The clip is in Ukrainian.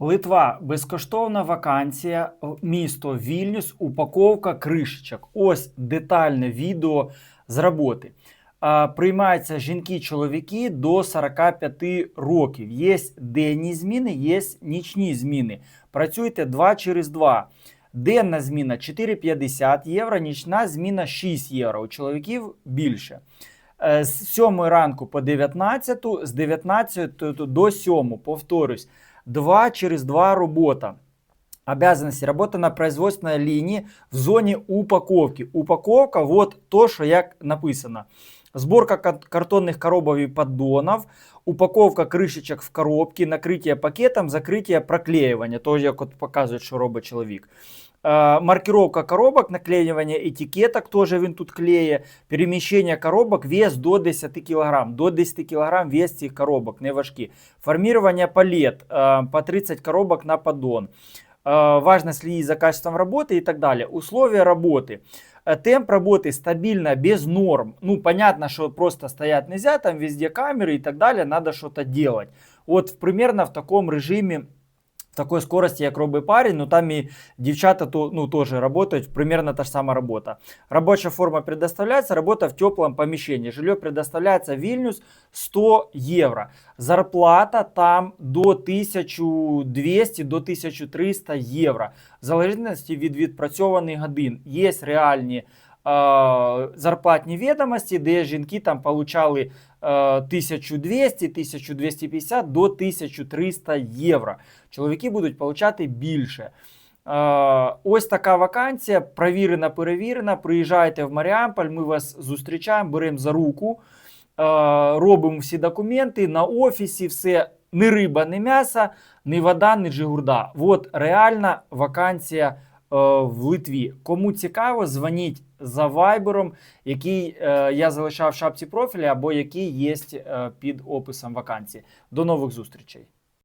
Литва безкоштовна вакансія, місто Вільнюс, упаковка кришечок. Ось детальне відео з роботи. Приймаються жінки-чоловіки до 45 років. Є денні зміни, є нічні зміни. Працюйте 2 через 2. Денна зміна 4,50 євро, нічна зміна 6 євро. У чоловіків більше. Е, З 7 ранку по 19, з 19 до 7, повторюсь, 2 через 2 робота. Обязанности работа на производственной линии в зоне упаковки. Упаковка, вот то, что як написано. Сборка кар- картонных коробок и поддонов, упаковка крышечек в коробки, накрытие пакетом, закрытие проклеивание. То, як от показує, що робить чоловік. Е, маркировка коробок, наклеивание етикеток, тоже він тут клеє, переміщення коробок, вес до 10 кг. До 10 кг вес цих коробок, не важкі. Формирование палет, е, по 30 коробок на поддон. Э, важно следить за качеством работы и так далее. Условия работы. Э, Темп работы стабильно, без норм. Ну, понятно, что просто стоять нельзя, там везде камеры и так далее, надо что-то делать. Вот в- примерно в таком режиме, в такой скорости, як робить парень, ну там і дівчата то, ну, тоже работают, примерно та же самая работа. Рабочая форма предоставляется, работа в теплом помещении. Жилье предоставляется Вильнюс 100 евро. Зарплата там до 1200 до 1300 євро. В залежності від відпрацьованих годин. Є реальні е, зарплатні відомості, де жінки там получали е, 1200, 1250 до 1300 євро. Чоловіки будуть получати більше. Ось така вакансія, провірена, перевірена. Приїжджайте в Маріамполь, ми вас зустрічаємо, беремо за руку, робимо всі документи на офісі, все не риба, не м'ясо, не вода, не джигурда. От реальна вакансія в Литві. Кому цікаво, дзвоніть за вайбером, який е, я залишав в шапці профіля, або який є е, під описом вакансії. До нових зустрічей.